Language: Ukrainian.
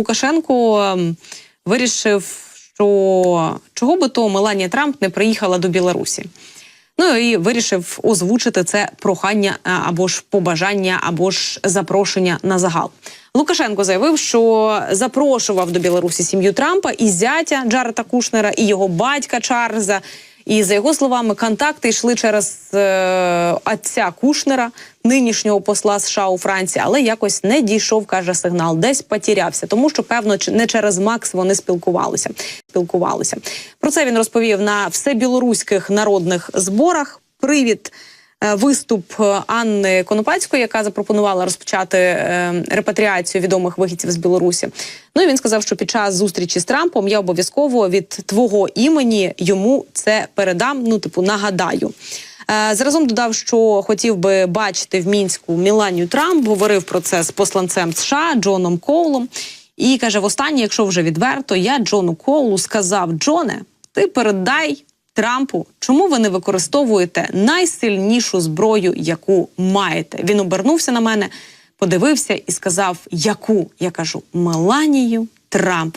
Лукашенко ем, вирішив, що чого би то Меланія Трамп не приїхала до Білорусі. Ну і вирішив озвучити це прохання або ж побажання, або ж запрошення на загал. Лукашенко заявив, що запрошував до Білорусі сім'ю Трампа і зятя Джарета Кушнера, і його батька Чарльза. І за його словами, контакти йшли через е, отця Кушнера, нинішнього посла США у Франції, але якось не дійшов, каже сигнал, десь потірявся, тому що певно не через Макс вони спілкувалися. Спілкувалися про це. Він розповів на всебілоруських народних зборах. Привід. Е, Виступ е, Анни Конопацької, яка запропонувала розпочати е, репатріацію відомих вихідців з Білорусі. Ну і він сказав, що під час зустрічі з Трампом я обов'язково від твого імені йому це передам. Ну, типу, нагадаю. Заразом додав, що хотів би бачити в мінську Міланію Трамп. Говорив про це з посланцем США Джоном Коулом. І каже: востаннє, якщо вже відверто, я Джону Коулу сказав: Джоне, ти передай Трампу, чому ви не використовуєте найсильнішу зброю, яку маєте? Він обернувся на мене, подивився і сказав: Яку? Я кажу Меланію Трамп.